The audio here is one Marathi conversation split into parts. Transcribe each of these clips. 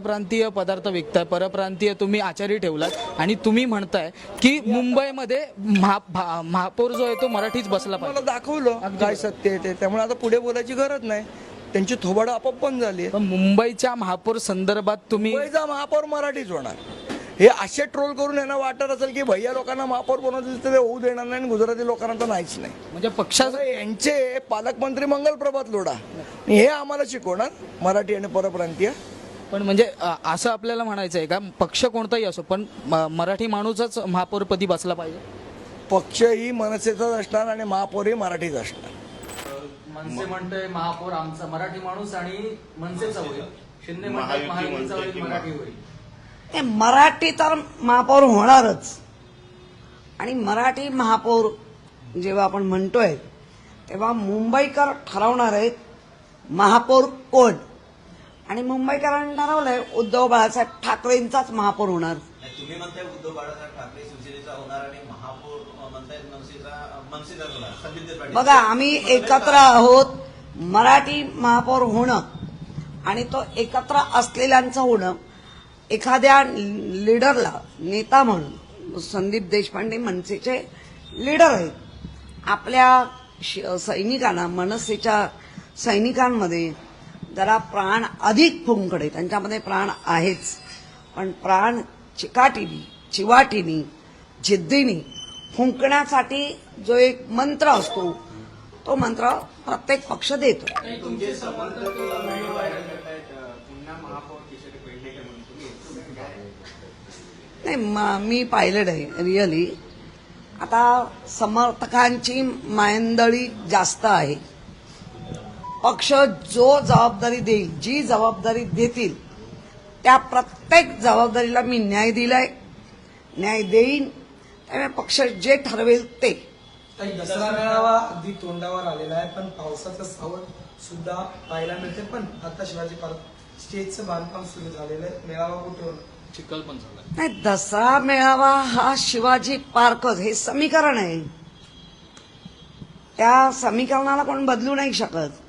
प्रांतीय पदार्थ विकताय. परप्रांतीय तुम्ही आचारी ठेवलात. आणि तुम्ही म्हणताय की मुंबईमध्ये महा भा- महापौर जो आहे तो मराठीच बसला मला पाहिजे. दाखवलं काय सत्य आहे ते. त्यामुळे आता पुढे बोलायची गरज नाही. त्यांची थोबाडं आपोआप बंद झाली पण मुंबईच्या महापौर संदर्भात तुम्ही मुंबईचा महापौर मराठीच होणार. हे असे ट्रोल करून यांना वाटत असेल की भैया लोकांना महापौर बनवतील तर ते होऊ देणार नाही आणि गुजराती लोकांना तर नाहीच नाही. म्हणजे पक्षाचं यांचे पालकमंत्री मंगल प्रभात लोढा. हे आम्हाला शिकवणार मराठी आणि परप्रांतीय. पण म्हणजे अ, असं आपल्याला म्हणायचं आहे का पक्ष कोणताही असो पण म- मराठी माणूसच महापौरपदी बसला पाहिजे? पक्ष ही मनसेचाच असणार आणि महापौर ही मराठीच असणार. मनसे म्हणतोय महापौर आमचा मराठी माणूस आणि मनसेचा होईल. शिंदे म्हणतात महायुतीचा होईल, मराठी होईल. ते मराठी तर महापौर होणारच. आणि मराठी महापौर जेव्हा आपण म्हणतोय तेव्हा मुंबईकर ठरवणार आहेत महापौर कोण? आणि मुंबईकरांनी ठरवलंय उद्धव बाळासाहेब ठाकरेंचाच महापौर होणार. तुम्ही म्हणताय उद्धव बाळासाहेब ठाकरे शिवसेनेचा होणार आणि महापौर म्हणताय बघा आम्ही एकत्र आहोत मराठी महापौर होणं आणि तो एकत्र असलेल्यांचं होणं एखाद्या लीडरला नेता म्हणून संदीप देशपांडे मनसेचे लीडर आहेत. आपल्या सैनिकांना मनसेच्या सैनिकांमध्ये जरा प्राण अधिक फुंकडे त्यांच्यामध्ये प्राण आहेच. पण प्राण चिकाटीनी चिवाटीनी जिद्दीनी फुंकण्यासाठी जो एक मंत्र असतो तो मंत्र प्रत्येक पक्ष देतो. नाही म- पाहिलेलं आहे रिअली. आता समर्थकांची मायंदळी जास्त आहे. पक्ष जो जबाबदारी देईल जी जबाबदारी देतील त्या प्रत्येक जबाबदारीला मी न्याय दिलाय. न्याय देईन. त्यामुळे पक्ष जे ठरवेल ते. दसरा मेळावा अगदी तोंडावर आलेला आहे पण पावसाचं सावट सुद्धा पाहायला मिळते. पण आता शिवाजी पार्क स्टेजचं बांधकाम सुरू झालेलं आहे. मेळावा कुठे चिखल पण झाला. नाही दसरा मेळावा हा शिवाजी पार्कच हे समीकरण आहे. त्या समीकरणाला कोण बदलू नाही शकत.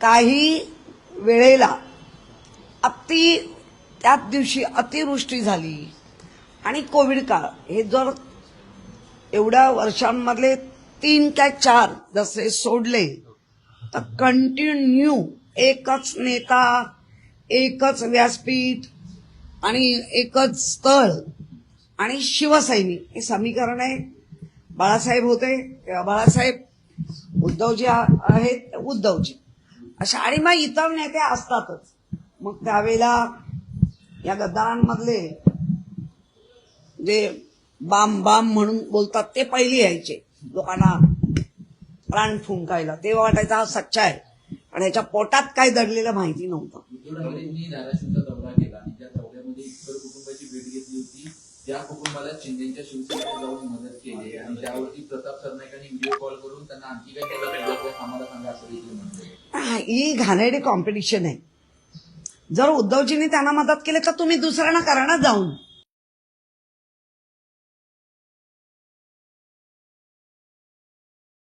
काही वेळेला अति त्याच दिवशी अतिवृष्टी झाली. आणि कोविड काळ हे जर एवढ्या वर्षांमधले तीन काय चार जसे सोडले तर कंटिन्यू एकच नेता एकच व्यासपीठ आणि एकच स्थळ आणि शिवसैनिक. हे समीकरण आहे. बाळासाहेब होते. बाळासाहेब उद्धवजी आहेत. उद्धवजी. अशा आणि मग इतर नेते असतातच. मग त्यावेळेला या गद्दारांमधले जे बाम बाम म्हणून बोलतात ते पहिले यायचे. लोकांना प्राण फुंकायला. ते वाटायचा हा सच्चा आहे. आणि याच्या पोटात काय दडलेलं माहिती नव्हतं. त्या कुटुंबाला शिंदेच्या शिवसेनेला जाऊन मदत केली. आणि त्यावरती प्रताप सरनाईकांनी व्हिडिओ कॉल करून त्यांना आणखी काही आम्हाला सांगा असं देखील म्हणतोय हा, ही घाणेरडी कॉम्पिटिशन आहे. जर उद्धवजींनी त्यांना मदत केली तर तुम्ही दुसऱ्यांना करा ना जाऊन.